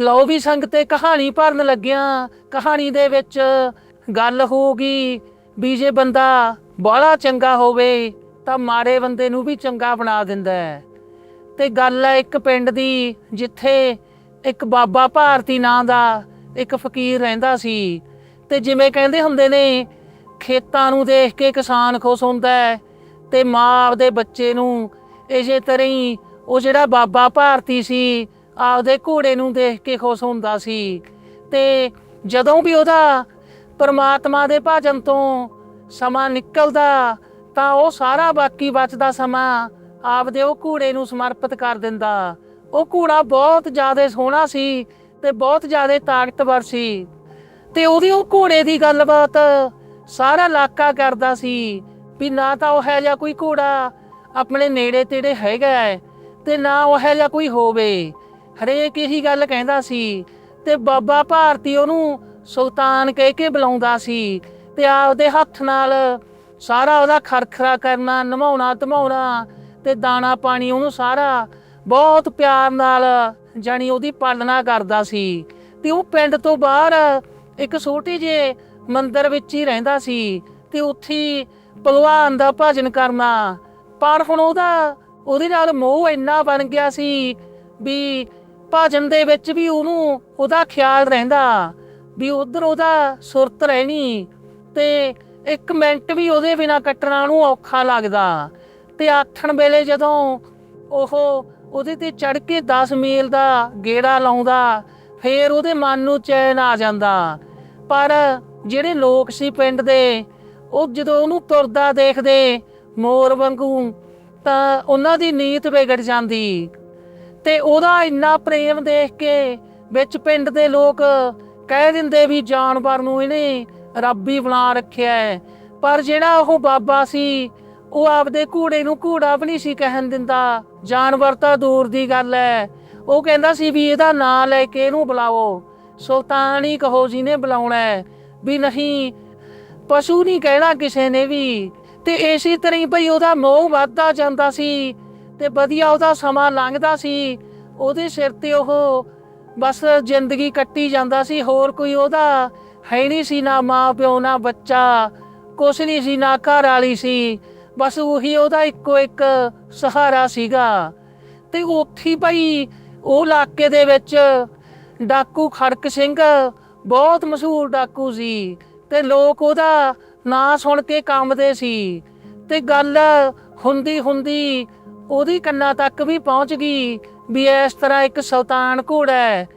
ਲਓ ਵੀ ਸੰਗ ਤੇ ਕਹਾਣੀ ਭਰਨ ਲੱਗਿਆ। ਕਹਾਣੀ ਦੇ ਵਿੱਚ ਗੱਲ ਹੋਊਗੀ ਵੀ ਜੇ ਬੰਦਾ ਬੜਾ ਚੰਗਾ ਹੋਵੇ ਤਾਂ ਮਾੜੇ ਬੰਦੇ ਨੂੰ ਵੀ ਚੰਗਾ ਬਣਾ ਦਿੰਦਾ ਹੈ। ਤੇ ਗੱਲ ਹੈ ਇੱਕ ਪਿੰਡ ਦੀ ਜਿੱਥੇ ਇੱਕ ਬਾਬਾ ਭਾਰਤੀ ਨਾਂ ਦਾ ਇੱਕ ਫਕੀਰ ਰਹਿੰਦਾ ਸੀ। ਤੇ ਜਿਵੇਂ ਕਹਿੰਦੇ ਹੁੰਦੇ ਨੇ, ਖੇਤਾਂ ਨੂੰ ਦੇਖ ਕੇ ਕਿਸਾਨ ਖੁਸ਼ ਹੁੰਦਾ ਹੈ ਤੇ ਮਾਂ ਆਪਦੇ ਬੱਚੇ ਨੂੰ ਇਸੇ ਤਰ੍ਹਾਂ ਹੀ ਉਹ ਜਿਹੜਾ ਬਾਬਾ ਭਾਰਤੀ ਸੀ ਆਪਦੇ ਘੋੜੇ ਨੂੰ ਦੇਖ ਕੇ ਖੁਸ਼ ਹੁੰਦਾ ਸੀ ਤੇ ਜਦੋਂ ਵੀ ਉਹਦਾ ਪਰਮਾਤਮਾ ਦੇ ਭਜਨ ਤੋਂ ਸਮਾਂ ਨਿਕਲਦਾ ਤਾਂ ਉਹ ਸਾਰਾ ਬਾਕੀ ਬਚਦਾ ਸਮਾਂ ਆਪਦੇ ਉਹ ਘੋੜੇ ਨੂੰ ਸਮਰਪਿਤ ਕਰ ਦਿੰਦਾ। ਉਹ ਘੋੜਾ ਬਹੁਤ ਜ਼ਿਆਦਾ ਸੋਹਣਾ ਸੀ ਤੇ ਬਹੁਤ ਜ਼ਿਆਦਾ ਤਾਕਤਵਰ ਸੀ ਤੇ ਉਹਦੀ ਉਹ ਘੋੜੇ ਦੀ ਗੱਲਬਾਤ ਸਾਰਾ ਇਲਾਕਾ ਕਰਦਾ ਸੀ ਵੀ ਨਾ ਤਾਂ ਉਹ ਹੈ ਜਾਂ ਕੋਈ ਘੋੜਾ ਆਪਣੇ ਨੇੜੇ ਤੇੜੇ ਹੈਗਾ ਹੈ, ਤੇ ਨਾ ਉਹ ਹੈ ਜਾਂ ਕੋਈ ਹੋਵੇ। ਹਰੇਕ ਇਹੀ ਗੱਲ ਕਹਿੰਦਾ ਸੀ ਤੇ ਬਾਬਾ ਭਾਰਤੀ ਉਹਨੂੰ ਸੁਲਤਾਨ ਕਹਿ ਕੇ ਬੁਲਾਉਂਦਾ ਸੀ ਤੇ ਆਪਦੇ ਹੱਥ ਨਾਲ ਸਾਰਾ ਉਹਦਾ ਖਰਖਰਾ ਕਰਨਾ, ਨਮਾਉਣਾ, ਧਮਾਉਣਾ ਤੇ ਦਾਣਾ ਪਾਣੀ ਉਹਨੂੰ ਸਾਰਾ ਬਹੁਤ ਪਿਆਰ ਨਾਲ ਜਾਣੀ ਉਹਦੀ ਪਾਲਣਾ ਕਰਦਾ ਸੀ ਤੇ ਉਹ ਪਿੰਡ ਤੋਂ ਬਾਹਰ ਇੱਕ ਛੋਟੀ ਜਿਹੇ ਮੰਦਿਰ ਵਿੱਚ ਹੀ ਰਹਿੰਦਾ ਸੀ ਤੇ ਉੱਥੇ ਹੀ ਭਗਵਾਨ ਦਾ ਭਜਨ ਕਰਨਾ ਪਰ ਹੁਣ ਉਹਦਾ ਉਹਦੇ ਨਾਲ ਮੋਹ ਇੰਨਾ ਬਣ ਗਿਆ ਸੀ ਵੀ ਭਜਨ ਦੇ ਵਿੱਚ ਵੀ ਉਹਨੂੰ ਉਹਦਾ ਖਿਆਲ ਰਹਿੰਦਾ ਵੀ ਉਧਰ ਉਹਦਾ ਸੁਰਤ ਰਹਿਣੀ ਤੇ ਇੱਕ ਮਿੰਟ ਵੀ ਉਹਦੇ ਬਿਨਾ ਕੱਟਣਾ ਨੂੰ ਔਖਾ ਲੱਗਦਾ। ਤੇ ਆਥਣ ਵੇਲੇ ਜਦੋਂ ਉਹ ਉਹਦੇ ਤੇ ਚੜ ਕੇ 10 ਮੀਲ ਦਾ ਗੇੜਾ ਲਾਉਂਦਾ, ਫੇਰ ਉਹਦੇ ਮਨ ਨੂੰ ਚੈਨ ਆ ਜਾਂਦਾ। ਪਰ ਜਿਹੜੇ ਲੋਕ ਸੀ ਪਿੰਡ ਦੇ, ਉਹ ਜਦੋਂ ਉਹਨੂੰ ਤੁਰਦਾ ਦੇਖਦੇ ਮੋਰ ਵਾਂਗੂ, ਤਾਂ ਉਹਨਾਂ ਦੀ ਨੀਤ ਵਿਗੜ ਜਾਂਦੀ। ਤੇ ਉਹਦਾ ਇੰਨਾ ਪ੍ਰੇਮ ਦੇਖ ਕੇ ਵਿੱਚ ਪਿੰਡ ਦੇ ਲੋਕ ਕਹਿ ਦਿੰਦੇ ਵੀ ਜਾਨਵਰ ਨੂੰ ਇਹਨੇ ਰੱਬ ਹੀ ਬਣਾ ਰੱਖਿਆ ਹੈ। ਪਰ ਜਿਹੜਾ ਉਹ ਬਾਬਾ ਸੀ, ਉਹ ਆਪਦੇ ਘੋੜੇ ਨੂੰ ਘੋੜਾ ਵੀ ਨਹੀਂ ਸੀ ਕਹਿਣ ਦਿੰਦਾ। ਜਾਨਵਰ ਤਾਂ ਦੂਰ ਦੀ ਗੱਲ ਹੈ। ਉਹ ਕਹਿੰਦਾ ਸੀ ਵੀ ਇਹਦਾ ਨਾਂ ਲੈ ਕੇ ਇਹਨੂੰ ਬੁਲਾਓ। ਸੁਲਤਾਨ ਹੀ ਕਹੋ ਜਿਹਨੇ ਬੁਲਾਉਣਾ ਵੀ ਨਹੀਂ, ਪਸ਼ੂ ਨਹੀਂ ਕਹਿਣਾ ਕਿਸੇ ਨੇ ਵੀ। ਤੇ ਇਸੇ ਤਰ੍ਹਾਂ ਹੀ ਭਈ ਉਹਦਾ ਮੋਹ ਵੱਧਦਾ ਜਾਂਦਾ ਸੀ। ਤੇ ਵਧੀਆ ਉਹਦਾ ਸਮਾਂ ਲੰਘਦਾ ਸੀ, ਉਹਦੇ ਸਿਰ ਤੇ ਉਹ ਬਸ ਜ਼ਿੰਦਗੀ ਕੱਟੀ ਜਾਂਦਾ ਸੀ, ਹੋਰ ਕੋਈ ਉਹਦਾ ਹੈ ਨਹੀਂ ਸੀ, ਨਾ ਮਾਂ ਪਿਓ, ਨਾ ਬੱਚਾ, ਕੁਛ ਨਹੀਂ ਸੀ, ਨਾ ਘਰ ਵਾਲੀ ਸੀ, ਬਸ ਉਹੀ ਉਹਦਾ ਇੱਕੋ ਇੱਕ ਸਹਾਰਾ ਸੀਗਾ। ਤੇ ਉੱਥੇ ਭਾਈ ਉਹ ਇਲਾਕੇ ਦੇ ਵਿੱਚ ਡਾਕੂ ਖੜਕ ਸਿੰਘ ਬਹੁਤ ਮਸ਼ਹੂਰ ਡਾਕੂ ਸੀ ਤੇ ਲੋਕ ਉਹਦਾ ਨਾਂ ਸੁਣ ਕੇ ਕੰਮਦੇ ਸੀ। ਤੇ ਗੱਲ ਹੁੰਦੀ ਹੁੰਦੀ ਉਹਦੀ ਕੰਨਾਂ ਤੱਕ ਵੀ ਪਹੁੰਚ ਗਈ ਵੀ ਇਸ ਤਰ੍ਹਾਂ ਇੱਕ ਸੁਲਤਾਨ ਘੋੜਾ ਹੈ।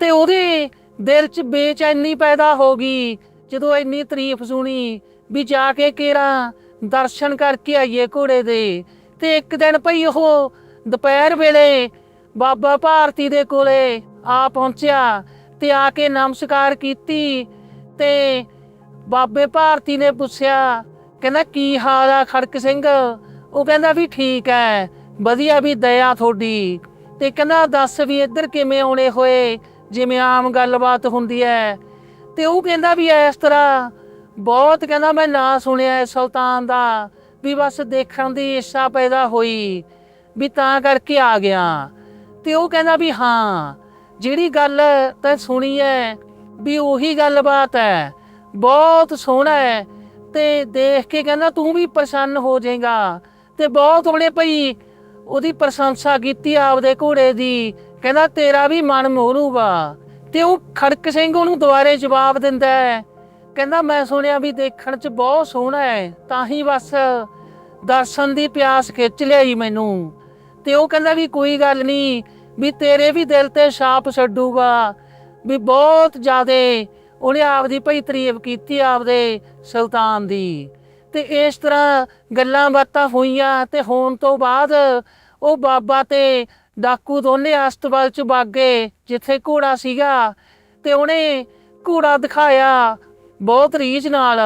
ਤੇ ਉਹਦੇ ਦਿਲ 'ਚ ਬੇਚੈਨੀ ਪੈਦਾ ਹੋ ਗਈ ਜਦੋਂ ਇੰਨੀ ਤਾਰੀਫ ਸੁਣੀ ਵੀ ਜਾ ਕੇ ਕੇਰਾ ਦਰਸ਼ਨ ਕਰਕੇ ਆਈਏ ਘੋੜੇ ਦੇ। ਤੇ ਇੱਕ ਦਿਨ ਭਈ ਉਹ ਦੁਪਹਿਰ ਵੇਲੇ ਬਾਬਾ ਭਾਰਤੀ ਦੇ ਕੋਲੇ ਆ ਪਹੁੰਚਿਆ ਤੇ ਆ ਕੇ ਨਮਸਕਾਰ ਕੀਤੀ ਤੇ ਬਾਬੇ ਭਾਰਤੀ ਨੇ ਪੁੱਛਿਆ, ਕਹਿੰਦਾ, ਕੀ ਹਾਲ ਆ ਖੜਕ ਸਿੰਘ? ਉਹ ਕਹਿੰਦਾ ਵੀ ਠੀਕ ਹੈ ਵਧੀਆ ਵੀ ਦਇਆ ਤੁਹਾਡੀ। ਤੇ ਕਹਿੰਦਾ ਦੱਸ ਵੀ ਇੱਧਰ ਕਿਵੇਂ ਆਉਣੇ ਹੋਏ, ਜਿਵੇਂ ਆਮ ਗੱਲਬਾਤ ਹੁੰਦੀ ਹੈ ਤੇ ਉਹ ਕਹਿੰਦਾ ਵੀ ਇਸ ਤਰ੍ਹਾਂ ਬਹੁਤ ਕਹਿੰਦਾ ਮੈਂ ਨਾਂ ਸੁਣਿਆ ਸੁਲਤਾਨ ਦਾ, ਵੀ ਬਸ ਦੇਖਣ ਦੀ ਇੱਛਾ ਪੈਦਾ ਹੋਈ, ਵੀ ਤਾਂ ਕਰਕੇ ਆ ਗਿਆ। ਤੇ ਉਹ ਕਹਿੰਦਾ ਵੀ ਹਾਂ, ਜਿਹੜੀ ਗੱਲ ਤੈਂ ਸੁਣੀ ਹੈ ਵੀ ਉਹੀ ਗੱਲਬਾਤ ਹੈ ਬਹੁਤ ਸੋਹਣਾ ਹੈ ਤੇ ਦੇਖ ਕੇ ਕਹਿੰਦਾ ਤੂੰ ਵੀ ਪ੍ਰਸੰਨ ਹੋ ਜਾਏਗਾ। ਤੇ ਬਹੁਤ ਉਹਨੇ ਭਈ। ਉਹਦੀ ਪ੍ਰਸ਼ੰਸਾ ਕੀਤੀ ਆਪਦੇ ਘੋੜੇ ਦੀ। ਕਹਿੰਦਾ, ਤੇਰਾ ਵੀ ਮਨ ਮੋਹਰੂਗਾ। ਤੇ ਉਹ ਖੜਕ ਸਿੰਘ ਉਹਨੂੰ ਦੁਬਾਰੇ ਜਵਾਬ ਦਿੰਦਾ ਹੈ। ਕਹਿੰਦਾ, ਮੈਂ ਸੁਣਿਆ ਵੀ ਦੇਖਣ 'ਚ ਬਹੁਤ ਸੋਹਣਾ ਹੈ। ਤਾਂ ਹੀ ਬਸ ਦਰਸ਼ਨ ਦੀ ਪਿਆਸ ਖਿੱਚ ਲਿਆਈ ਮੈਨੂੰ। ਤੇ ਉਹ ਕਹਿੰਦਾ ਵੀ, ਕੋਈ ਗੱਲ ਨਹੀਂ। ਵੀ ਤੇਰੇ ਵੀ ਦਿਲ ਤੇ ਛਾਪ ਛੱਡੂਗਾ। ਵੀ ਬਹੁਤ ਜ਼ਿਆਦੇ ਉਹਨੇ ਆਪਦੀ ਭਈ ਤਾਰੀਫ ਕੀਤੀ ਆਪਦੇ ਸੁਲਤਾਨ ਦੀ। ਤੇ ਇਸ ਤਰ੍ਹਾਂ ਗੱਲਾਂ ਬਾਤਾਂ ਹੋਈਆਂ ਤੇ ਹੋਣ ਤੋਂ ਬਾਅਦ ਉਹ ਬਾਬਾ ਤੇ ਡਾਕੂ ਦੋਨੇ ਅਸਤਬਲ ਚ ਬਾਗੇ ਜਿੱਥੇ ਘੋੜਾ ਸੀਗਾ, ਤੇ ਉਹਨੇ ਘੋੜਾ ਦਿਖਾਇਆ ਬਹੁਤ ਰੀਝ ਨਾਲ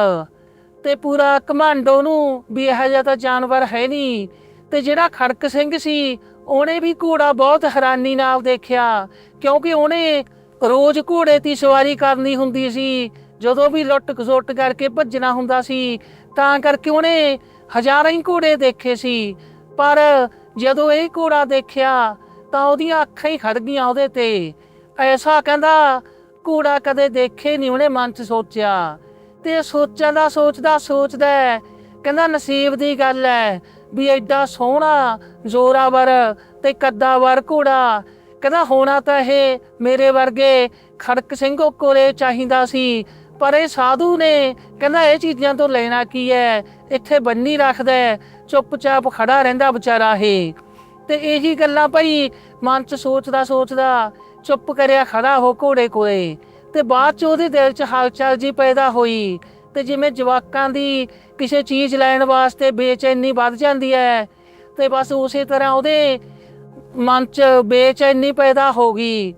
ਤੇ ਪੂਰਾ ਘਮੰਡ ਨੂੰ ਵੀ ਇਹੋ ਜਿਹਾ ਤਾਂ ਜਾਨਵਰ ਹੈ ਨਹੀਂ ਤੇ ਜਿਹੜਾ ਖੜਕ ਸਿੰਘ ਸੀ, ਉਹਨੇ ਵੀ ਘੋੜਾ ਬਹੁਤ ਹੈਰਾਨੀ ਨਾਲ ਦੇਖਿਆ ਕਿਉਂਕਿ ਉਹਨੇ ਰੋਜ਼ ਘੋੜੇ ਦੀ ਸਵਾਰੀ ਕਰਨੀ ਹੁੰਦੀ ਸੀ, ਜਦੋਂ ਵੀ ਲੁੱਟ ਖਸੁੱਟ ਕਰਕੇ ਭੱਜਣਾ ਹੁੰਦਾ ਸੀ ਤਾਂ ਕਰਕੇ ਉਹਨੇ ਹਜ਼ਾਰਾਂ ਹੀ ਘੋੜੇ ਦੇਖੇ ਸੀ। ਪਰ ਜਦੋਂ ਇਹ ਘੋੜਾ ਦੇਖਿਆ, ਤਾਂ ਉਹਦੀਆਂ ਅੱਖਾਂ ਹੀ ਖੜ ਗਈਆਂ ਉਹਦੇ ਤੇ। ਐਸਾ ਕਹਿੰਦਾ, ਘੋੜਾ ਕਦੇ ਦੇਖੇ ਨਹੀਂ ਉਹਨੇ ਮਨ 'ਚ ਸੋਚਿਆ। ਤੇ ਸੋਚਾਂ ਦਾ, ਸੋਚਦਾ ਸੋਚਦਾ ਕਹਿੰਦਾ ਨਸੀਬ ਦੀ ਗੱਲ ਹੈ ਵੀ ਐਡਾ ਸੋਹਣਾ ਜ਼ੋਰਾਵਰ ਤੇ ਕੱਦਾਵਰ ਘੋੜਾ। ਕਹਿੰਦਾ, ਹੋਣਾ ਤਾਂ ਇਹ ਮੇਰੇ ਵਰਗੇ ਖੜਕ ਸਿੰਘ ਕੋਲੇ ਚਾਹੀਦਾ ਸੀ ਪਰ ਇਹ ਸਾਧੂ ਨੇ ਕਹਿੰਦਾ ਇਹ ਚੀਜ਼ਾਂ ਤੋਂ ਲੈਣਾ ਕੀ ਹੈ? ਇੱਥੇ ਬੰਨੀ ਰੱਖਦਾ ਹੈ, ਚੁੱਪਚਾਪ ਖੜਾ ਰਹਿੰਦਾ ਵਿਚਾਰਾ ਇਹ। ਤੇ ਇਹੀ ਗੱਲਾਂ ਭਾਈ ਮਨ ਚ ਸੋਚਦਾ ਸੋਚਦਾ ਚੁੱਪ ਕਰਿਆ ਖੜਾ ਹੋ ਘੋੜੇ ਕੋਲੇ। ਤੇ ਬਾਅਦ ਚ ਉਹਦੇ ਦਿਲ ਚ ਹਲਚਲ ਜੀ ਪੈਦਾ ਹੋਈ ਤੇ ਜਿਵੇਂ ਜਵਾਕਾਂ ਦੀ ਕਿਸੇ ਚੀਜ਼ ਲੈਣ ਵਾਸਤੇ ਬੇਚੈਨੀ ਵੱਧ ਜਾਂਦੀ ਹੈ ਤੇ ਬਸ ਉਸੇ ਤਰ੍ਹਾਂ ਉਹਦੇ ਮਨ ਚ ਬੇਚੈਨੀ ਪੈਦਾ ਹੋ ਗਈ।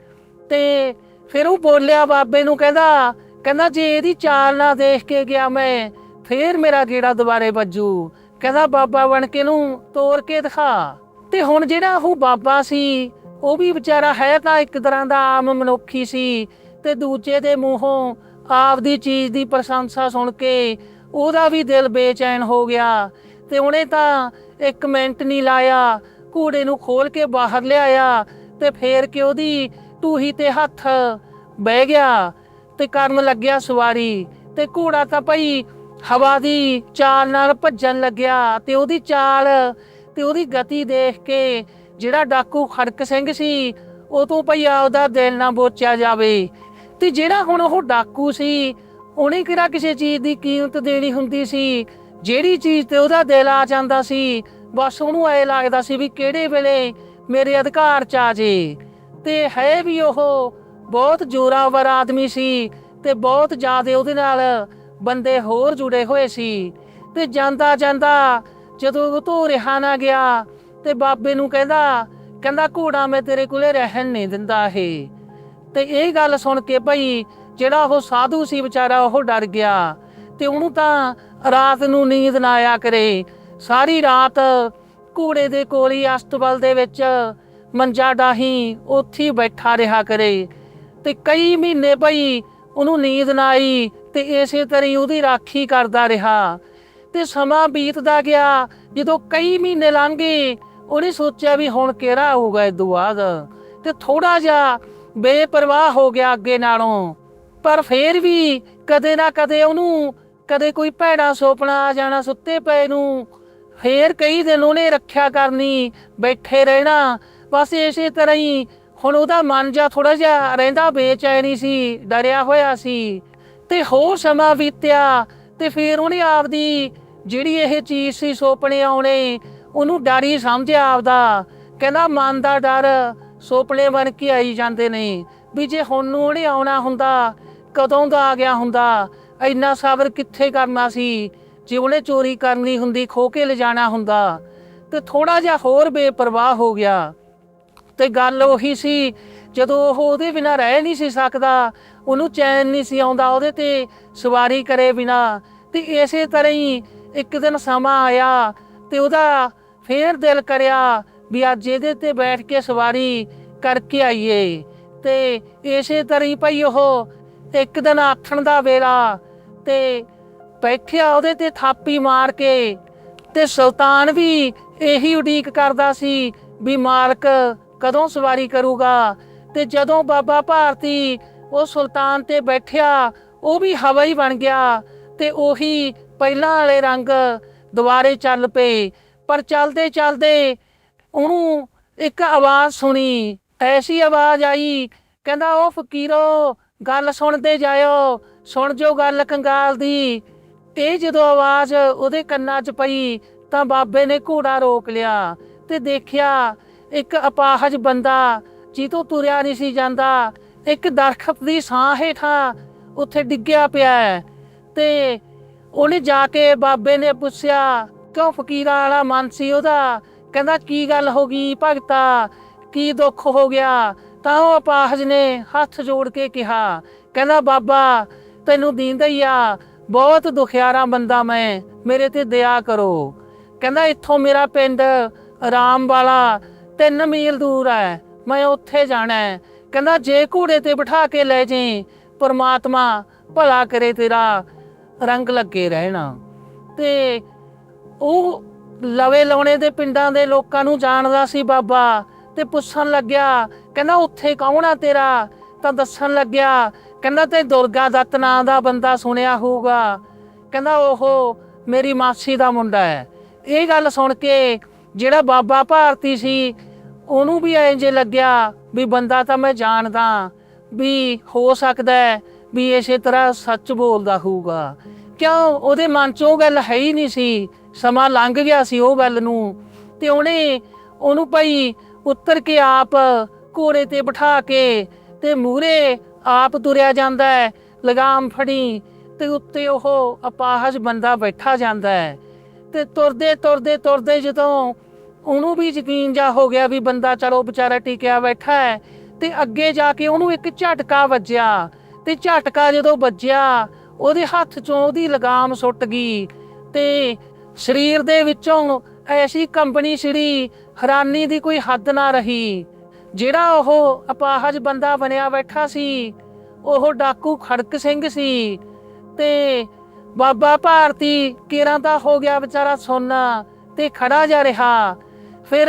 ਤੇ ਫਿਰ ਉਹ ਬੋਲਿਆ ਬਾਬੇ ਨੂੰ ਕਹਿੰਦਾ ਕਹਿੰਦਾ, ਜੇ ਇਹਦੀ ਚਾਲ ਨਾ ਦੇਖ ਕੇ ਗਿਆ ਮੈਂ, ਫੇਰ ਮੇਰਾ ਗੇੜਾ ਦੁਬਾਰੇ ਵੱਜੂ। ਕਹਿੰਦਾ, ਬਾਬਾ ਬਣ ਕੇ ਨੂੰ ਤੋੜ ਕੇ ਦਿਖਾ। ਤੇ ਹੁਣ ਜਿਹੜਾ ਉਹ ਬਾਬਾ ਸੀ, ਉਹ ਵੀ ਵਿਚਾਰਾ ਹੈ ਤਾਂ ਇੱਕ ਤਰ੍ਹਾਂ ਦਾ ਆਮ ਮਨੁੱਖੀ ਸੀ। ਤੇ ਦੂਜੇ ਦੇ ਮੂੰਹੋਂ ਆਪਦੀ ਚੀਜ਼ ਦੀ ਪ੍ਰਸ਼ੰਸਾ ਸੁਣ ਕੇ ਉਹਦਾ ਵੀ ਦਿਲ ਬੇਚੈਨ ਹੋ ਗਿਆ। ਤੇ ਉਹਨੇ ਤਾਂ ਇੱਕ ਮਿੰਟ ਨਹੀਂ ਲਾਇਆ, ਘੋੜੇ ਨੂੰ ਖੋਲ ਕੇ ਬਾਹਰ ਲਿਆਇਆ ਤੇ ਫੇਰ ਕੇ ਉਹਦੀ ਟੂਹੀ ਤੇ ਹੱਥ ਬਹਿ ਗਿਆ। ਤੇ ਕਰਨ ਲੱਗਿਆ ਸਵਾਰੀ ਤੇ ਘੋੜਾ ਤਾਂ ਭਈ ਹਵਾ ਦੀ ਚਾਲ ਨਾਲ ਭੱਜਣ ਲੱਗਿਆ ਤੇ ਉਹਦੀ ਚਾਲ ਤੇ ਉਹਦੀ ਗਤੀ ਦੇਖ ਕੇ ਜਿਹੜਾ ਡਾਕੂ ਖੜਕ ਸਿੰਘ ਸੀ, ਉਹ ਤੋਂ ਭਈ ਉਹਦਾ ਦਿਲ ਨਾ ਬੋਚਿਆ ਜਾਵੇ। ਤੇ ਜਿਹੜਾ ਹੁਣ ਉਹ ਡਾਕੂ ਸੀ, ਉਹਨੇ ਕਿਹੜਾ ਕਿਸੇ ਚੀਜ਼ ਦੀ ਕੀਮਤ ਦੇਣੀ ਹੁੰਦੀ ਸੀ? ਜਿਹੜੀ ਚੀਜ਼ ਤੇ ਉਹਦਾ ਦਿਲ ਆ ਜਾਂਦਾ ਸੀ, ਬਸ ਉਹਨੂੰ ਐ ਲੱਗਦਾ ਸੀ ਵੀ ਕਿਹੜੇ ਵੇਲੇ ਮੇਰੇ ਅਧਿਕਾਰ ਚ ਆ ਜੇ। ਤੇ ਹੈ ਵੀ ਉਹ ਬਹੁਤ ਜ਼ੋਰਾਵਰ ਆਦਮੀ ਸੀ ਤੇ ਬਹੁਤ ਜ਼ਿਆਦਾ ਉਹਦੇ ਨਾਲ ਬੰਦੇ ਹੋਰ ਜੁੜੇ ਹੋਏ ਸੀ। ਤੇ ਜਾਂਦਾ ਜਾਂਦਾ ਜਦੋਂ ਉਹ ਤੋਂ ਰਿਹਾ ਨਾ ਗਿਆ ਤੇ ਬਾਬੇ ਨੂੰ ਕਹਿੰਦਾ ਕਹਿੰਦਾ, ਘੋੜਾ ਮੈਂ ਤੇਰੇ ਕੋਲੇ ਰਹਿਣ ਨਹੀਂ ਦਿੰਦਾ ਇਹ। ਤੇ ਇਹ ਗੱਲ ਸੁਣ ਕੇ ਭਈ ਜਿਹੜਾ ਉਹ ਸਾਧੂ ਸੀ ਵਿਚਾਰਾ, ਉਹ ਡਰ ਗਿਆ। ਤੇ ਉਹਨੂੰ ਤਾਂ ਰਾਤ ਨੂੰ ਨੀਂਦ ਨਾ ਆਇਆ ਕਰੇ। ਸਾਰੀ ਰਾਤ ਘੋੜੇ ਦੇ ਕੋਲ ਹੀ ਅਸਤਬਲ ਦੇ ਵਿੱਚ ਮੰਜਾ ਡਾਹੀ ਉੱਥੇ ਬੈਠਾ ਰਿਹਾ ਕਰੇ। ਤੇ ਕਈ ਮਹੀਨੇ ਭਈ ਉਹਨੂੰ ਨੀਂਦ ਨਾ ਆਈ ਤੇ ਇਸੇ ਤਰ੍ਹਾਂ ਉਹਦੀ ਰਾਖੀ ਕਰਦਾ ਰਿਹਾ। ਤੇ ਸਮਾਂ ਬੀਤਦਾ ਗਿਆ, ਜਦੋਂ ਕਈ ਮਹੀਨੇ ਲੰਘ ਗਏ, ਉਹਨੇ ਸੋਚਿਆ ਵੀ ਹੁਣ ਕਿਹੜਾ ਹੋਊਗਾ ਇਹ ਬਾਅਦ ਤੇ ਥੋੜਾ ਜਿਹਾ ਬੇਪਰਵਾਹ ਹੋ ਗਿਆ ਅੱਗੇ ਨਾਲੋਂ। ਪਰ ਫੇਰ ਵੀ ਕਦੇ ਨਾ ਕਦੇ ਉਹਨੂੰ ਕਦੇ ਕੋਈ ਭੈੜਾ ਸੁਪਨਾ ਆ ਜਾਣਾ ਸੁੱਤੇ ਪਏ ਨੂੰ। ਫੇਰ ਕਈ ਦਿਨ ਉਹਨੇ ਰੱਖਿਆ ਕਰਨੀ, ਬੈਠੇ ਰਹਿਣਾ, ਬਸ ਇਸੇ ਤਰ੍ਹਾਂ ਹੀ ਹੁਣ ਉਹਦਾ ਮਨ ਜਾ ਥੋੜਾ ਜਿਹਾ ਰਹਿੰਦਾ, ਬੇਚੈਨੀ ਸੀ, ਡਰਿਆ ਹੋਇਆ ਸੀ। ਤੇ ਹੋ ਸਮਾਂ ਬੀਤਿਆ ਤੇ ਫਿਰ ਉਹਨੇ ਆਪਦੀ ਜਿਹੜੀ ਇਹ ਚੀਜ਼ ਸੀ ਸੁਪਨੇ ਆਉਣੇ, ਉਹਨੂੰ ਡਰ ਹੀ ਸਮਝਿਆ ਆਪਦਾ। ਕਹਿੰਦਾ ਮਨ ਦਾ ਡਰ ਸੁਪਨੇ ਬਣ ਕੇ ਆਈ ਜਾਂਦੇ ਨੇ, ਵੀ ਜੇ ਹੁਣ ਨੂੰ ਉਹਨੇ ਆਉਣਾ ਹੁੰਦਾ, ਕਦੋਂ ਦਾ ਆ ਗਿਆ ਹੁੰਦਾ? ਇੰਨਾ ਸਬਰ ਕਿੱਥੇ ਕਰਨਾ ਸੀ? ਜੇ ਉਹਨੇ ਚੋਰੀ ਕਰਨੀ ਹੁੰਦੀ ਖੋ ਕੇ ਲਿਜਾਣਾ ਹੁੰਦਾ। ਤੇ ਥੋੜਾ ਜਿਹਾ ਹੋਰ ਬੇਪਰਵਾਹ ਹੋ ਗਿਆ। ਤੇ ਗੱਲ ਉਹੀ ਸੀ, ਜਦੋਂ ਉਹ ਉਹਦੇ ਬਿਨਾ ਰਹਿ ਨਹੀਂ ਸੀ ਸਕਦਾ, ਉਹਨੂੰ ਚੈਨ ਨਹੀਂ ਸੀ ਆਉਂਦਾ, ਉਹਦੇ ਤੇ ਸਵਾਰੀ ਕਰੇ ਬਿਨਾ, ਤੇ ਇਸੇ ਤਰ੍ਹਾਂ ਹੀ ਇੱਕ ਦਿਨ ਸਮਾਂ ਆਇਆ ਤੇ ਉਹਦਾ ਫੇਰ ਦਿਲ ਕਰਿਆ ਵੀ ਅੱਜ ਇਹਦੇ ਤੇ ਬੈਠ ਕੇ ਸਵਾਰੀ ਕਰਕੇ ਆਈਏ। ਤੇ ਇਸੇ ਤਰ੍ਹਾਂ ਹੀ ਭਈ ਉਹ ਇੱਕ ਦਿਨ ਆਖਣ ਦਾ ਵੇਲਾ ਤੇ ਬੈਠਿਆ ਉਹਦੇ ਤੇ ਥਾਪੀ ਮਾਰ ਕੇ ਤੇ ਸੁਲਤਾਨ ਵੀ ਇਹੀ ਉਡੀਕ ਕਰਦਾ ਸੀ ਵੀ ਮਾਲਕ ਕਦੋਂ ਸਵਾਰੀ ਕਰੂਗਾ? ਤੇ ਜਦੋਂ ਬਾਬਾ ਭਾਰਤੀ ਉਹ ਸੁਲਤਾਨ ਤੇ ਬੈਠਿਆ, ਉਹ ਵੀ ਹਵਾ ਹੀ ਬਣ ਗਿਆ ਤੇ ਉਹੀ ਪਹਿਲਾਂ ਵਾਲੇ ਰੰਗ ਦੁਬਾਰੇ ਚੱਲ ਪਏ। ਪਰ ਚੱਲਦੇ ਚੱਲਦੇ ਉਹਨੂੰ ਇੱਕ ਆਵਾਜ਼ ਸੁਣੀ, ਐਸੀ ਆਵਾਜ਼ ਆਈ, ਕਹਿੰਦਾ ਉਹ ਫਕੀਰੋ, ਗੱਲ ਸੁਣਦੇ ਜਾਇਓ, ਸੁਣ ਜੋ ਗੱਲ ਕੰਗਾਲ ਦੀ। ਇਹ ਜਦੋਂ ਆਵਾਜ਼ ਉਹਦੇ ਕੰਨਾਂ 'ਚ ਪਈ ਤਾਂ ਬਾਬੇ ਨੇ ਘੋੜਾ ਰੋਕ ਲਿਆ ਤੇ ਦੇਖਿਆ ਇੱਕ ਅਪਾਹਜ ਬੰਦਾ ਜੀਤੋਂ ਤੁਰਿਆ ਨਹੀਂ ਸੀ ਜਾਂਦਾ। ਇੱਕ ਦਰਖਤ ਦੀ ਛਾਂ ਹੇਠਾਂ ਉੱਥੇ ਡਿੱਗਿਆ ਪਿਆ ਹੈ ਤੇ ਉਹਨੇ ਜਾ ਕੇ ਬਾਬੇ ਨੇ ਪੁੱਛਿਆ, ਕਿਉਂ ਫਕੀਰਾਂ ਵਾਲਾ ਮਨ ਸੀ ਉਹਦਾ? ਕਹਿੰਦਾ, ਕੀ ਗੱਲ ਹੋ ਗਈ ਭਗਤਾ? ਕੀ ਦੁੱਖ ਹੋ ਗਿਆ? ਤਾਂ ਉਹ ਅਪਾਹਜ ਨੇ ਹੱਥ ਜੋੜ ਕੇ ਕਿਹਾ, ਕਹਿੰਦਾ, ਬਾਬਾ, ਤੈਨੂੰ ਦੀਂਦਾ ਹੀ ਆ। ਬਹੁਤ ਦੁਖਿਆਰਾ ਬੰਦਾ ਮੈਂ। ਮੇਰੇ ਤੇ ਦਇਆ ਕਰੋ। ਕਹਿੰਦਾ, ਇੱਥੋਂ ਮੇਰਾ ਪਿੰਡ ਆਰਾਮ ਵਾਲਾ 3 ਮੀਲ ਦੂਰ ਹੈ ਮੈਂ ਉੱਥੇ ਜਾਣਾ ਹੈ ਕਹਿੰਦਾ, ਜੇ ਘੋੜੇ ਤੇ ਬਿਠਾ ਕੇ ਲੈ ਜੇ, ਪਰਮਾਤਮਾ ਭਲਾ ਕਰੇ ਤੇਰਾ ਰੰਗ ਲੱਗੇ ਰਹਿਣਾ। ਤੇ ਉਹ ਲਵੇ ਲਾਉਣੇ ਦੇ ਪਿੰਡਾਂ ਦੇ ਲੋਕਾਂ ਨੂੰ ਜਾਣਦਾ ਸੀ ਬਾਬਾ ਤੇ ਪੁੱਛਣ ਲੱਗਿਆ, ਕਹਿੰਦਾ, ਉੱਥੇ ਕੌਣ ਆ ਤੇਰਾ? ਤਾਂ ਦੱਸਣ ਲੱਗਿਆ, ਕਹਿੰਦਾ, ਤੇ ਦੁਰਗਾ ਦੱਤ ਨਾਂ ਦਾ ਬੰਦਾ ਸੁਣਿਆ ਹੋਊਗਾ। ਕਹਿੰਦਾ ਉਹ ਮੇਰੀ ਮਾਸੀ ਦਾ ਮੁੰਡਾ ਹੈ ਇਹ ਗੱਲ ਸੁਣ ਕੇ ਜਿਹੜਾ ਬਾਬਾ ਭਾਰਤੀ ਸੀ ਉਹਨੂੰ ਵੀ ਇੰਜ ਲੱਗਿਆ ਵੀ ਬੰਦਾ ਤਾਂ ਮੈਂ ਜਾਣਦਾ ਵੀ ਹੋ ਸਕਦਾ ਹੈ ਵੀ ਇਸੇ ਤਰ੍ਹਾਂ ਸੱਚ ਬੋਲਦਾ ਹੋਊਗਾ। ਕਿਉਂ? ਉਹਦੇ ਮਨ 'ਚ ਉਹ ਗੱਲ ਹੈ ਹੀ ਨਹੀਂ ਸੀ। ਸਮਾਂ ਲੰਘ ਗਿਆ ਸੀ ਉਹ ਗੱਲ ਨੂੰ। ਤੇ ਉਹਨੇ ਉਹਨੂੰ ਭਾਈ ਉੱਤਰ ਕੇ ਆਪ ਘੋੜੇ ਤੇ ਬਿਠਾ ਕੇ ਤੇ ਮੂਰੇ ਆਪ ਤੁਰਿਆ ਜਾਂਦਾ ਹੈ, ਲਗਾਮ ਫੜੀ ਤੇ ਉੱਤੇ ਉਹ ਅਪਾਹਜ ਬੰਦਾ ਬੈਠਾ ਜਾਂਦਾ ਹੈ। ਤੇ ਤੁਰਦੇ ਤੁਰਦੇ ਤੁਰਦੇ ਜਦੋਂ ਉਹਨੂੰ ਵੀ ਯਕੀਨ ਜਾ ਹੋ ਗਿਆ ਵੀ ਬੰਦਾ ਚਲੋ ਵਿਚਾਰਾ ਟਿਕਿਆ ਬੈਠਾ ਹੈ ਤੇ ਅੱਗੇ ਜਾ ਕੇ ਉਹਨੂੰ ਇੱਕ ਝਟਕਾ ਵੱਜਿਆ ਤੇ ਝਟਕਾ ਜਦੋਂ ਵੱਜਿਆ, ਉਹਦੇ ਹੱਥ ਚੋਂ ਉਹਦੀ ਲਗਾਮ ਸੁੱਟ ਗਈ ਤੇ ਸਰੀਰ ਦੇ ਵਿੱਚੋਂ ਐਸੀ ਕੰਪਨੀ ਛਿੜੀ, ਹੈਰਾਨੀ ਦੀ ਕੋਈ ਹੱਦ ਨਾ ਰਹੀ। ਜਿਹੜਾ ਉਹ ਅਪਾਹਜ ਬੰਦਾ ਬਣਿਆ ਬੈਠਾ ਸੀ, ਉਹ ਡਾਕੂ ਖੜਕ ਸਿੰਘ ਸੀ ਤੇ ਬਾਬਾ ਭਾਰਤੀ ਕਿਰਾਂ ਦਾ ਹੋ ਗਿਆ ਵਿਚਾਰਾ ਸੋਨਾ ਤੇ ਖੜਾ ਜਾ ਰਿਹਾ। ਫਿਰ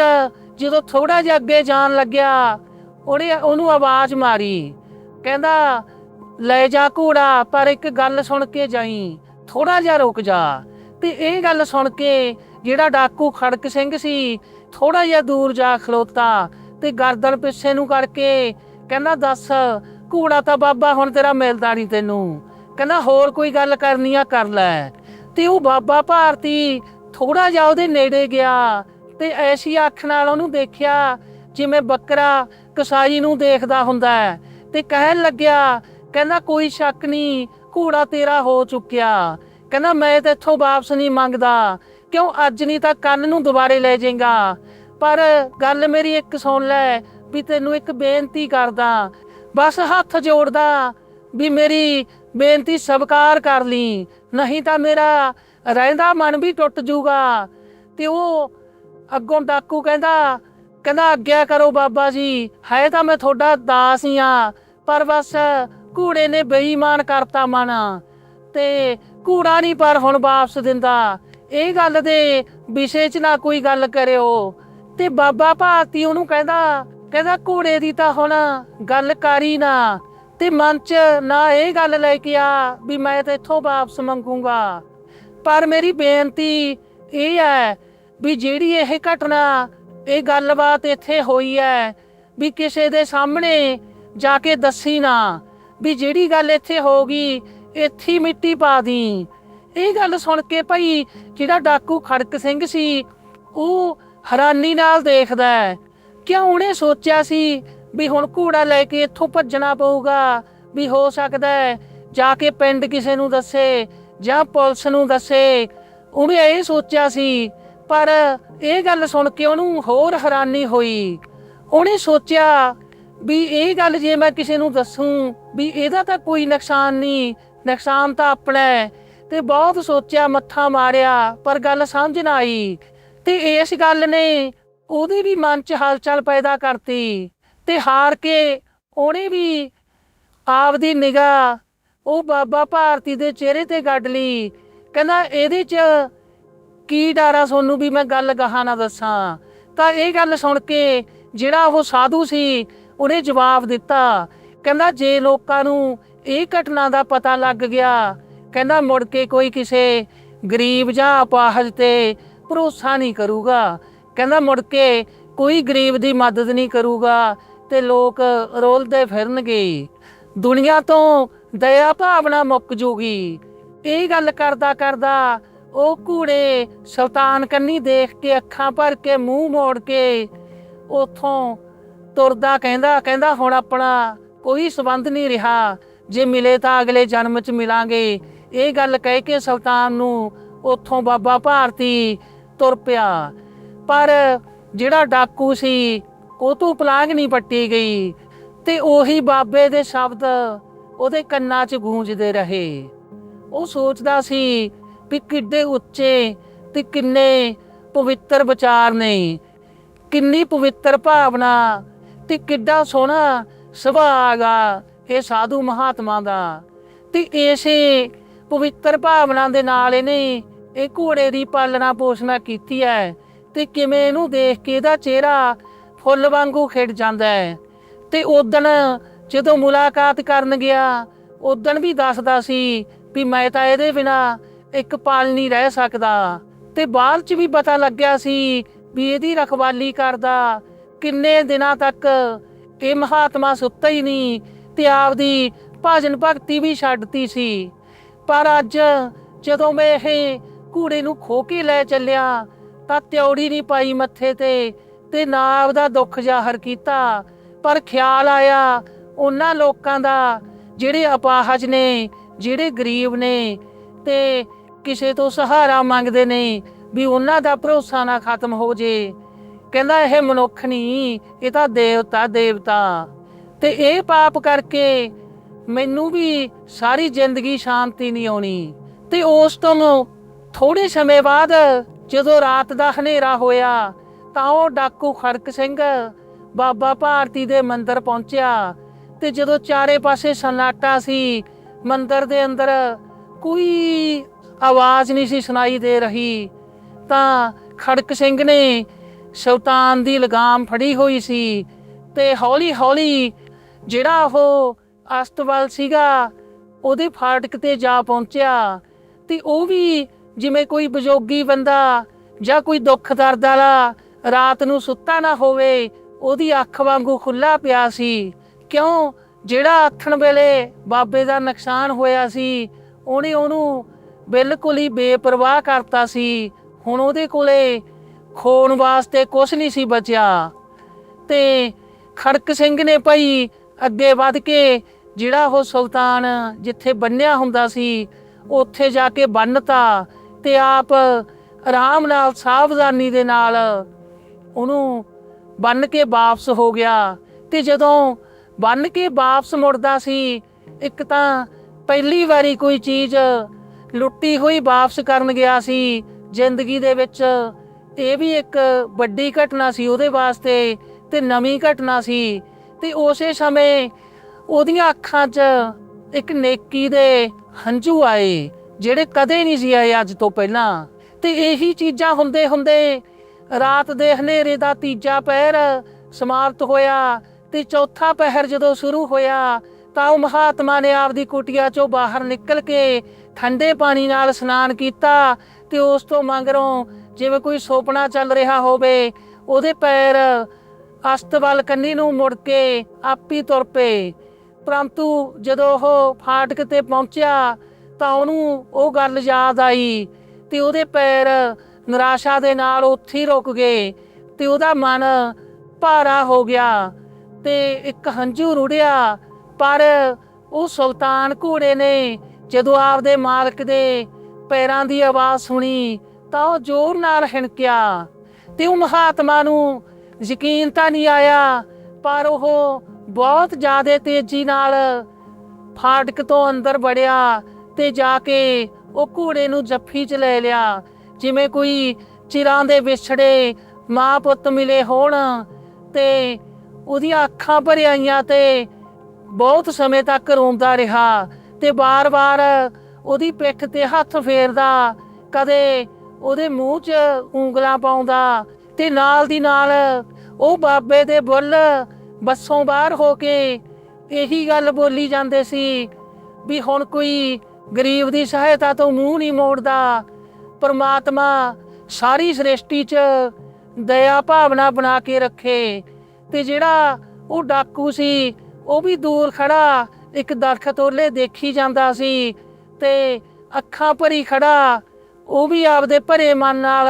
ਜਦੋਂ ਥੋੜਾ ਜਿਹਾ ਅੱਗੇ ਜਾਣ ਲੱਗਿਆ, ਉਹਨੇ ਉਹਨੂੰ ਆਵਾਜ਼ ਮਾਰੀ। ਕਹਿੰਦਾ, ਲੈ ਜਾ ਘੋੜਾ, ਪਰ ਇੱਕ ਗੱਲ ਸੁਣ ਕੇ ਜਾਈ ਥੋੜਾ ਜਿਹਾ ਰੁਕ ਜਾ। ਤੇ ਇਹ ਗੱਲ ਸੁਣ ਕੇ ਜਿਹੜਾ ਡਾਕੂ ਖੜਕ ਸਿੰਘ ਸੀ ਥੋੜਾ ਜਿਹਾ ਦੂਰ ਜਾ ਖਲੋਤਾ ਤੇ ਗਰਦਨ ਪਿੱਛੇ ਨੂੰ ਕਰਕੇ ਕਹਿੰਦਾ, ਦੱਸ, ਘੋੜਾ ਤਾਂ ਬਾਬਾ ਹੁਣ ਤੇਰਾ ਮਿਲਦਾ ਨਹੀਂ ਤੈਨੂੰ। ਕਹਿੰਦਾ, ਹੋਰ ਕੋਈ ਗੱਲ ਕਰਨੀ ਆ, ਕਰ ਲੈ। ਤੇ ਉਹ ਬਾਬਾ ਭਾਰਤੀ ਥੋੜਾ ਜਿਹਾ ਉਹਦੇ ਨੇੜੇ ਗਿਆ। ਤੇ ਐਸੀ ਅੱਖ ਨਾਲ ਉਹਨੂੰ ਦੇਖਿਆ ਜਿਵੇਂ ਬੱਕਰਾ ਕਸਾਈ ਨੂੰ ਦੇਖਦਾ ਹੁੰਦਾ ਹੈ ਤੇ ਕਹਿਣ ਲੱਗਿਆ, ਕਹਿੰਦਾ ਕੋਈ ਸ਼ੱਕ ਨਹੀਂ, ਘੋੜਾ ਤੇਰਾ ਹੋ ਚੁੱਕਿਆ। ਕਹਿੰਦਾ, ਮੈਂ ਤੇ ਇੱਥੋਂ ਵਾਪਸ ਨਹੀਂ ਮੰਗਦਾ, ਕਿਉਂ ਅੱਜ ਨਹੀਂ ਤਾਂ ਕੱਲ ਨੂੰ ਦੁਬਾਰੇ ਲੈ ਜਾਏਗਾ। ਪਰ ਗੱਲ ਮੇਰੀ ਇੱਕ ਸੁਣ ਲੈ, ਵੀ ਤੈਨੂੰ ਇੱਕ ਬੇਨਤੀ ਕਰਦਾ, ਬਸ ਹੱਥ ਜੋੜਦਾ, ਵੀ ਮੇਰੀ ਬੇਨਤੀ ਸਵੀਕਾਰ ਕਰ ਲਈ, ਨਹੀਂ ਤਾਂ ਮੇਰਾ ਰਹਿੰਦਾ ਮਨ ਵੀ ਟੁੱਟ ਜੂਗਾ। ਤੇ ਉਹ ਅੱਗੋਂ ਡਾਕੂ ਕਹਿੰਦਾ ਕਹਿੰਦਾ ਆਗਿਆ ਕਰੋ ਬਾਬਾ ਜੀ ਹੈ ਤਾਂ ਮੈਂ ਤੁਹਾਡਾ ਦਾਸ ਹੀ ਆ ਪਰ ਬਸ ਘੂੜੇ ਨੇ ਬੇਈਮਾਨ ਕਰਤਾ ਮਨ, ਤੇ ਘੂੜਾ ਨਹੀਂ ਪਰ ਹੁਣ ਵਾਪਸ ਦਿੰਦਾ। ਇਹ ਗੱਲ ਦੇ ਵਿਸ਼ੇ 'ਚ ਨਾ ਕੋਈ ਗੱਲ ਕਰਿਓ। ਤੇ ਬਾਬਾ ਭਾਰਤੀ ਉਹਨੂੰ ਕਹਿੰਦਾ ਕਹਿੰਦਾ ਘੋੜੇ ਦੀ ਤਾਂ ਹੁਣ ਗੱਲ ਕਰੀ ਨਾ, ਤੇ ਮਨ 'ਚ ਨਾ ਇਹ ਗੱਲ ਲੈ ਕੇ ਆ ਵੀ ਮੈਂ ਤੇ ਇੱਥੋਂ ਵਾਪਸ ਮੰਗੂੰਗਾ। ਪਰ ਮੇਰੀ ਬੇਨਤੀ ਇਹ ਹੈ ਵੀ ਜਿਹੜੀ ਇਹ ਘਟਨਾ, ਇਹ ਗੱਲਬਾਤ ਇੱਥੇ ਹੋਈ ਹੈ ਵੀ ਕਿਸੇ ਦੇ ਸਾਹਮਣੇ ਜਾ ਕੇ ਦੱਸੀ ਨਾ, ਵੀ ਜਿਹੜੀ ਗੱਲ ਇੱਥੇ ਹੋ ਗਈ, ਇੱਥੇ ਮਿੱਟੀ ਪਾ ਦੀ। ਇਹ ਗੱਲ ਸੁਣ ਕੇ ਭਾਈ ਜਿਹੜਾ ਡਾਕੂ ਖੜਕ ਸਿੰਘ ਸੀ, ਉਹ ਹੈਰਾਨੀ ਨਾਲ ਦੇਖਦਾ ਹੈ ਕਿਉਂ ਉਹਨੇ ਸੋਚਿਆ ਸੀ ਵੀ ਹੁਣ ਘੋੜਾ ਲੈ ਕੇ ਇੱਥੋਂ ਭੱਜਣਾ ਪਊਗਾ, ਵੀ ਹੋ ਸਕਦਾ ਹੈ ਜਾ ਕੇ ਪਿੰਡ ਕਿਸੇ ਨੂੰ ਦੱਸੇ ਜਾਂ ਪੁਲਿਸ ਨੂੰ ਦੱਸੇ। ਉਹਨੇ ਇਹ ਸੋਚਿਆ ਸੀ ਪਰ ਇਹ ਗੱਲ ਸੁਣ ਕੇ ਉਹਨੂੰ ਹੋਰ ਹੈਰਾਨੀ ਹੋਈ। ਉਹਨੇ ਸੋਚਿਆ ਵੀ ਇਹ ਗੱਲ ਜੇ ਮੈਂ ਕਿਸੇ ਨੂੰ ਦੱਸੂੰ ਵੀ ਇਹਦਾ ਤਾਂ ਕੋਈ ਨੁਕਸਾਨ ਨਹੀਂ, ਨੁਕਸਾਨ ਤਾਂ ਆਪਣਾ ਹੈ। ਤੇ ਬਹੁਤ ਸੋਚਿਆ, ਮੱਥਾ ਮਾਰਿਆ, ਪਰ ਗੱਲ ਸਮਝ ਨਾ ਆਈ। ਤੇ ਇਸ ਗੱਲ ਨੇ ਉਹਦੇ ਵੀ ਮਨ 'ਚ ਹਲਚਲ ਪੈਦਾ ਕਰਤੀ ਤੇ ਹਾਰ ਕੇ ਉਹਨੇ ਵੀ ਆਪਦੀ ਨਿਗਾਹ ਉਹ ਬਾਬਾ ਭਾਰਤੀ ਦੇ ਚਿਹਰੇ ਤੇ ਗੱਡ ਲਈ। ਕਹਿੰਦਾ ਇਹਦੇ 'ਚ ਕੀ ਡਰ ਆ ਤੁਹਾਨੂੰ ਵੀ ਮੈਂ ਗੱਲ ਗਾਹਾਂ ਨਾ ਦੱਸਾਂ? ਤਾਂ ਇਹ ਗੱਲ ਸੁਣ ਕੇ ਜਿਹੜਾ ਉਹ ਸਾਧੂ ਸੀ, ਉਹਨੇ ਜਵਾਬ ਦਿੱਤਾ। ਕਹਿੰਦਾ ਜੇ ਲੋਕਾਂ ਨੂੰ ਇਹ ਘਟਨਾ ਦਾ ਪਤਾ ਲੱਗ ਗਿਆ, ਕਹਿੰਦਾ ਮੁੜ ਕੇ ਕੋਈ ਕਿਸੇ ਗਰੀਬ ਜਾਂ ਅਪਾਹਜ ਤੇ ਭਰੋਸਾ ਨਹੀਂ ਕਰੂਗਾ। ਕਹਿੰਦਾ ਮੁੜ ਕੇ ਕੋਈ ਗਰੀਬ ਦੀ ਮਦਦ ਨਹੀਂ ਕਰੂਗਾ ਤੇ ਲੋਕ ਰੋਲਦੇ ਫਿਰਨਗੇ। ਦੁਨੀਆ ਤੋਂ ਦਇਆ ਭਾਵਨਾ ਮੁੱਕ ਜੂਗੀ। ਇਹ ਗੱਲ ਕਰਦਾ ਕਰਦਾ ਉਹ ਕੂੜੇ ਸੁਲਤਾਨ ਕੰਨੀ ਦੇਖ ਕੇ ਅੱਖਾਂ ਭਰ ਕੇ ਮੂੰਹ ਮੋੜ ਕੇ ਉਥੋਂ ਤੁਰਦਾ ਕਹਿੰਦਾ ਕਹਿੰਦਾ ਹੁਣ ਆਪਣਾ ਕੋਈ ਸਬੰਧ ਨਹੀਂ ਰਿਹਾ, ਜੇ ਮਿਲੇ ਤਾਂ ਅਗਲੇ ਜਨਮ 'ਚ ਮਿਲਾਂਗੇ। ਇਹ ਗੱਲ ਕਹਿ ਕੇ ਸੁਲਤਾਨ ਨੂੰ ਉਥੋਂ ਬਾਬਾ ਭਾਰਤੀ ਤੁਰ ਪਿਆ। ਪਰ ਜਿਹੜਾ ਡਾਕੂ ਸੀ, ਉਹ ਤੋਂ ਪਲਾਂਗ ਨਹੀਂ ਪੱਟੀ ਗਈ ਤੇ ਉਹੀ ਬਾਬੇ ਦੇ ਸ਼ਬਦ ਉਹਦੇ ਕੰਨਾਂ 'ਚ ਗੂੰਜਦੇ ਰਹੇ। ਉਹ ਸੋਚਦਾ ਸੀ ਵੀ ਕਿੱਡੇ ਉੱਚੇ ਤੇ ਕਿੰਨੇ ਪਵਿੱਤਰ ਵਿਚਾਰ ਨੇ। ਕਿੰਨੀ ਪਵਿੱਤਰ ਭਾਵਨਾ ਤੇ ਕਿੱਡਾ ਸੋਹਣਾ ਸੁਭਾਅ ਆ ਇਹ ਸਾਧੂ ਮਹਾਤਮਾ ਦਾ। ਤੇ ਇਸੇ ਪਵਿੱਤਰ ਭਾਵਨਾ ਦੇ ਨਾਲ ਇਹਨੇ ਇਹ ਘੋੜੇ ਦੀ ਪਾਲਣਾ ਪੋਸ਼ਣਾ ਕੀਤੀ ਹੈ ਤੇ ਕਿਵੇਂ ਇਹਨੂੰ ਦੇਖ ਕੇ ਇਹਦਾ ਚਿਹਰਾ ਫੁੱਲ ਵਾਂਗੂ ਖਿੜ ਜਾਂਦਾ ਹੈ। ਤੇ ਉਦਣ ਜਦੋਂ ਮੁਲਾਕਾਤ ਕਰਨ ਗਿਆ ਉਦੋਂ ਵੀ ਦੱਸਦਾ ਸੀ ਵੀ ਮੈਂ ਤਾਂ ਇਹਦੇ ਬਿਨਾ ਇੱਕ ਪਲ ਨਹੀਂ ਰਹਿ ਸਕਦਾ। ਤੇ ਬਾਅਦ ਚ ਵੀ ਪਤਾ ਲੱਗਿਆ ਸੀ ਵੀ ਇਹਦੀ ਰਖਵਾਲੀ ਕਰਦਾ। ਕਿੰਨੇ ਦਿਨਾਂ ਤੱਕ ਇਹ ਮਹਾਤਮਾ ਸੁੱਤਾ ਹੀ ਨਹੀਂ ਤੇ ਆਪਦੀ ਭਜਨ ਭਗਤੀ ਵੀ ਛੱਡਤੀ ਸੀ। ਪਰ ਅੱਜ ਜਦੋਂ ਮੈਂ ਇਹ ਘੂੜੇ ਨੂੰ ਖੋ ਕੇ ਲੈ ਚੱਲਿਆ, ਤਾਂ ਤਿਉੜੀ ਨਹੀਂ ਪਾਈ ਮੱਥੇ ਤੇ ਤੇ ਨਾ ਆਪਦਾ ਦੁੱਖ ਜ਼ਾਹਰ ਕੀਤਾ। ਪਰ ਖਿਆਲ ਆਇਆ ਉਹਨਾਂ ਲੋਕਾਂ ਦਾ ਜਿਹੜੇ ਅਪਾਹਜ ਨੇ, ਜਿਹੜੇ ਗਰੀਬ ਨੇ ਤੇ ਕਿਸੇ ਤੋਂ ਸਹਾਰਾ ਮੰਗਦੇ ਨੇ ਵੀ ਉਹਨਾਂ ਦਾ ਭਰੋਸਾ ਨਾ ਖਤਮ ਹੋ ਜੇ। ਕਹਿੰਦਾ ਇਹ ਮਨੁੱਖ ਨਹੀਂ ਇਹ ਤਾਂ ਦੇਵਤਾ ਦੇਵਤਾ। ਤੇ ਇਹ ਪਾਪ ਕਰਕੇ ਮੈਨੂੰ ਵੀ ਸਾਰੀ ਜ਼ਿੰਦਗੀ ਸ਼ਾਂਤੀ ਨਹੀਂ ਆਉਣੀ। ਤੇ ਉਸ ਤੋਂ ਥੋੜੇ ਸਮੇਂ ਬਾਅਦ ਜਦੋਂ ਰਾਤ ਦਾ ਹਨੇਰਾ ਹੋਇਆ, ਤਾਂ ਉਹ ਡਾਕੂ ਖੜਕ ਸਿੰਘ ਬਾਬਾ ਭਾਰਤੀ ਦੇ ਮੰਦਿਰ ਪਹੁੰਚਿਆ। ਤੇ ਜਦੋਂ ਚਾਰੇ ਪਾਸੇ ਸਨਾਟਾ ਸੀ, ਮੰਦਿਰ ਦੇ ਅੰਦਰ ਕੋਈ ਆਵਾਜ਼ ਨਹੀਂ ਸੀ ਸੁਣਾਈ ਦੇ ਰਹੀ। ਤਾਂ ਖੜਕ ਸਿੰਘ ਨੇ ਸ਼ੈਤਾਨ ਦੀ ਲਗਾਮ ਫੜੀ ਹੋਈ ਸੀ ਤੇ ਹੌਲੀ ਹੌਲੀ ਜਿਹੜਾ ਉਹ ਅਸਤਵਲ ਸੀਗਾ, ਉਹਦੇ ਫਾਟਕ ਤੇ ਜਾ ਪਹੁੰਚਿਆ ਤੇ ਉਹ ਵੀ ਜਿਵੇਂ ਕੋਈ ਬਜੋਗੀ ਬੰਦਾ ਜਾਂ ਕੋਈ ਦੁੱਖ ਦਰਦ ਵਾਲਾ ਰਾਤ ਨੂੰ ਸੁੱਤਾ ਨਾ ਹੋਵੇ, ਉਹਦੀ ਅੱਖ ਵਾਂਗੂ ਖੁੱਲਾ ਪਿਆ ਸੀ। ਕਿਉਂ? ਜਿਹੜਾ ਆਖਣ ਵੇਲੇ ਬਾਬੇ ਦਾ ਨੁਕਸਾਨ ਹੋਇਆ ਸੀ, ਉਹਨੇ ਉਹਨੂੰ ਬਿਲਕੁਲ ਹੀ ਬੇਪਰਵਾਹ ਕਰਤਾ ਸੀ। ਹੁਣ ਉਹਦੇ ਕੋਲੇ ਖੋਣ ਵਾਸਤੇ ਕੁਝ ਨਹੀਂ ਸੀ ਬਚਿਆ। ਤੇ ਖੜਕ ਸਿੰਘ ਨੇ ਭਾਈ ਅੱਗੇ ਵੱਧ ਕੇ ਜਿਹੜਾ ਉਹ ਸੁਲਤਾਨ ਜਿੱਥੇ ਬੰਨਿਆ ਹੁੰਦਾ ਸੀ, ਉੱਥੇ ਜਾ ਕੇ ਬੰਨਤਾ ਤੇ ਆਪ ਆਰਾਮ ਨਾਲ ਸਾਵਧਾਨੀ ਦੇ ਨਾਲ ਉਹਨੂੰ ਬੰਨ ਕੇ ਵਾਪਸ ਹੋ ਗਿਆ। ਤੇ ਜਦੋਂ ਬੰਨ ਕੇ ਵਾਪਸ ਮੁੜਦਾ ਸੀ, ਇੱਕ ਤਾਂ ਪਹਿਲੀ ਵਾਰੀ ਕੋਈ ਚੀਜ਼ ਲੁੱਟੀ ਹੋਈ ਵਾਪਸ ਕਰਨ ਗਿਆ ਸੀ। ਜ਼ਿੰਦਗੀ ਦੇ ਵਿੱਚ ਇਹ ਵੀ ਇੱਕ ਵੱਡੀ ਘਟਨਾ ਸੀ ਉਹਦੇ ਵਾਸਤੇ ਤੇ ਨਵੀਂ ਘਟਨਾ ਸੀ। ਤੇ ਉਸੇ ਸਮੇਂ ਉਹਦੀਆਂ ਅੱਖਾਂ 'ਚ ਇੱਕ ਨੇਕੀ ਦੇ ਹੰਝੂ ਆਏ, ਜਿਹੜੇ ਕਦੇ ਨਹੀਂ ਸੀ ਆਏ ਅੱਜ ਤੋਂ ਪਹਿਲਾਂ। ਤੇ ਇਹੀ ਚੀਜ਼ਾਂ ਹੁੰਦੇ ਹੁੰਦੇ ਰਾਤ ਦੇ ਹਨੇਰੇ ਦਾ ਤੀਜਾ ਪਹਿਰ ਸਮਾਪਤ ਹੋਇਆ ਤੇ ਚੌਥਾ ਪਹਿਰ ਜਦੋਂ ਸ਼ੁਰੂ ਹੋਇਆ, ਤਾਂ ਉਹ ਮਹਾਤਮਾ ਨੇ ਆਪਦੀ ਕੁਟਿਆ ਚੋਂ ਬਾਹਰ ਨਿਕਲ ਕੇ ਠੰਡੇ ਪਾਣੀ ਨਾਲ ਇਸ਼ਨਾਨ ਕੀਤਾ ਤੇ ਉਸ ਤੋਂ ਮਗਰੋਂ ਜਿਵੇਂ ਕੋਈ ਸੁਪਨਾ ਚੱਲ ਰਿਹਾ ਹੋਵੇ, ਉਹਦੇ ਪੈਰ ਅਸਤਵਲ ਕੰਨੀ ਨੂੰ ਮੁੜ ਕੇ ਆਪੀ ਤੁਰ ਪਏ। ਪਰੰਤੂ ਜਦੋਂ ਉਹ ਫਾਟਕ ਤੇ ਪਹੁੰਚਿਆ ਤਾਂ ਉਹਨੂੰ ਉਹ ਗੱਲ ਯਾਦ ਆਈ ਤੇ ਉਹਦੇ ਪੈਰ ਨਿਰਾਸ਼ਾ ਦੇ ਨਾਲ ਉੱਥੇ ਹੀ ਰੁਕ ਗਏ ਤੇ ਉਹਦਾ ਮਨ ਭਾਰਾ ਹੋ ਗਿਆ ਤੇ ਇੱਕ ਹੰਝੂ ਰੁੜਿਆ। ਪਰ ਉਹ ਸੁਲਤਾਨ ਘੋੜੇ ਨੇ ਜਦੋਂ ਆਪਦੇ ਮਾਲਕ ਦੇ ਪੈਰਾਂ ਦੀ ਆਵਾਜ਼ ਸੁਣੀ ਤਾਂ ਉਹ ਜ਼ੋਰ ਨਾਲ ਹਿਣਕਿਆ ਤੇ ਉਹ ਮਹਾਤਮਾ ਨੂੰ ਯਕੀਨ ਤਾਂ ਨਹੀਂ ਆਇਆ, ਪਰ ਉਹ ਬਹੁਤ ਜ਼ਿਆਦਾ ਤੇਜ਼ੀ ਨਾਲ ਫਾਟਕ ਤੋਂ ਅੰਦਰ ਵੜਿਆ ਤੇ ਜਾ ਕੇ ਉਹ ਘੋੜੇ ਨੂੰ ਜੱਫੀ 'ਚ ਲੈ ਲਿਆ। ਜਿਵੇਂ ਕੋਈ ਚਿਰਾਂ ਦੇ ਵਿਛੜੇ ਮਾਂ ਪੁੱਤ ਮਿਲੇ ਹੋਣ ਤੇ ਉਹਦੀਆਂ ਅੱਖਾਂ ਭਰ ਆਈਆਂ ਤੇ ਬਹੁਤ ਸਮੇਂ ਤੱਕ ਰੋਂਦਾ ਰਿਹਾ। ਤੇ ਬਾਰ-ਬਾਰ ਉਹਦੀ ਪਿੱਠ ਤੇ ਹੱਥ ਫੇਰਦਾ, ਕਦੇ ਉਹਦੇ ਮੂੰਹ 'ਚ ਉਂਗਲਾਂ ਪਾਉਂਦਾ ਤੇ ਨਾਲ ਦੀ ਨਾਲ ਉਹ ਬਾਬੇ ਦੇ ਬੁੱਲ ਬੱਸੋਂ ਬਾਹਰ ਹੋ ਕੇ ਇਹੀ ਗੱਲ ਬੋਲੀ ਜਾਂਦੇ ਸੀ ਵੀ ਹੁਣ ਕੋਈ ਗਰੀਬ ਦੀ ਸਹਾਇਤਾ ਤੋਂ ਮੂੰਹ ਨਹੀਂ ਮੋੜਦਾ। ਪਰਮਾਤਮਾ ਸਾਰੀ ਸ੍ਰਿਸ਼ਟੀ 'ਚ ਦਇਆ ਭਾਵਨਾ ਬਣਾ ਕੇ ਰੱਖੇ ਤੇ ਜਿਹੜਾ ਉਹ ਡਾਕੂ ਸੀ ਉਹ ਵੀ ਦੂਰ ਖੜਾ, ਇੱਕ ਦਰਖਤ ਉਹਲੇ ਦੇਖੀ ਜਾਂਦਾ ਸੀ ਤੇ ਅੱਖਾਂ ਭਰੀ ਖੜਾ, ਉਹ ਵੀ ਆਪਦੇ ਭਰੇ ਮਨ ਨਾਲ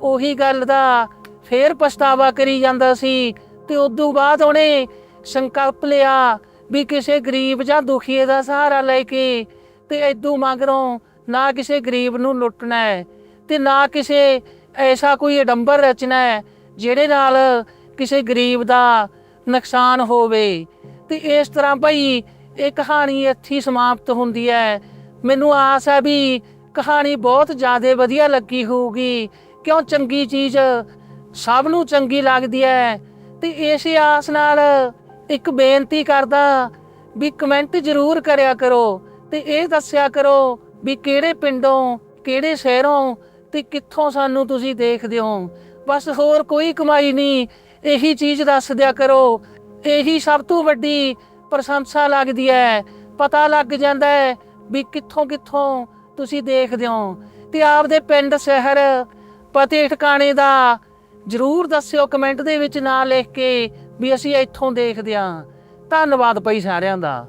ਉਹੀ ਗੱਲ ਦਾ ਫੇਰ ਪਛਤਾਵਾ ਕਰੀ ਜਾਂਦਾ ਸੀ ਤੇ ਉਦੋਂ ਬਾਅਦ ਉਹਨੇ ਸੰਕਲਪ ਲਿਆ ਵੀ ਕਿਸੇ ਗਰੀਬ ਜਾਂ ਦੁਖੀਏ ਦਾ ਸਹਾਰਾ ਲੈ ਕੇ ਤੇ ਇਦੋਂ ਮਗਰੋਂ ਨਾ ਕਿਸੇ ਗਰੀਬ ਨੂੰ ਲੁੱਟਣਾ ਹੈ ਤੇ ਨਾ ਕਿਸੇ ਐਸਾ ਕੋਈ ਅਡੰਬਰ ਰਚਨਾ ਹੈ, ਜਿਹੜੇ ਨਾਲ ਕਿਸੇ ਗਰੀਬ ਦਾ ਨੁਕਸਾਨ ਹੋਵੇ। ਤੇ ਇਸ ਤਰ੍ਹਾਂ ਭਾਈ ਇਹ ਕਹਾਣੀ ਇੱਥੇ ਸਮਾਪਤ ਹੁੰਦੀ ਹੈ। ਮੈਨੂੰ ਆਸ ਹੈ ਵੀ ਕਹਾਣੀ ਬਹੁਤ ਜ਼ਿਆਦਾ ਵਧੀਆ ਲੱਗੀ ਹੋਊਗੀ, ਕਿਉਂ ਚੰਗੀ ਚੀਜ਼ ਸਭ ਨੂੰ ਚੰਗੀ ਲੱਗਦੀ ਹੈ। ਤੇ ਇਸੇ ਆਸ ਨਾਲ ਇੱਕ ਬੇਨਤੀ ਕਰਦਾ ਵੀ ਕਮੈਂਟ ਜ਼ਰੂਰ ਕਰਿਆ ਕਰੋ ਤੇ ਇਹ ਦੱਸਿਆ ਕਰੋ ਵੀ ਕਿਹੜੇ ਪਿੰਡੋਂ, ਕਿਹੜੇ ਸ਼ਹਿਰੋਂ ਤੇ ਕਿੱਥੋਂ ਸਾਨੂੰ ਤੁਸੀਂ ਦੇਖਦੇ ਹੋ। ਬਸ ਹੋਰ ਕੋਈ ਕਮਾਈ ਨਹੀਂ, ਇਹੀ ਚੀਜ਼ ਦੱਸ ਦਿਆ ਕਰੋ ਇਹੀ ਸਭ ਤੋਂ ਵੱਡੀ ਪ੍ਰਸ਼ੰਸਾ ਲੱਗਦੀ ਹੈ। ਪਤਾ ਲੱਗ ਜਾਂਦਾ ਹੈ ਵੀ ਕਿੱਥੋਂ ਕਿੱਥੋਂ ਤੁਸੀਂ ਦੇਖਦੇ ਹੋ। ਤੇ ਆਪਦੇ ਪਿੰਡ, ਸ਼ਹਿਰ, ਪਤੇ, ਠਿਕਾਣੇ ਦਾ ਜਰੂਰ ਦੱਸਿਓ, ਕਮੈਂਟ ਦੇ ਵਿੱਚ ਨਾਂ ਲਿਖ ਕੇ ਵੀ ਅਸੀਂ ਇੱਥੋਂ ਦੇਖਦੇ ਹਾਂ। ਧੰਨਵਾਦ ਭਾਈ ਸਾਰਿਆਂ ਦਾ।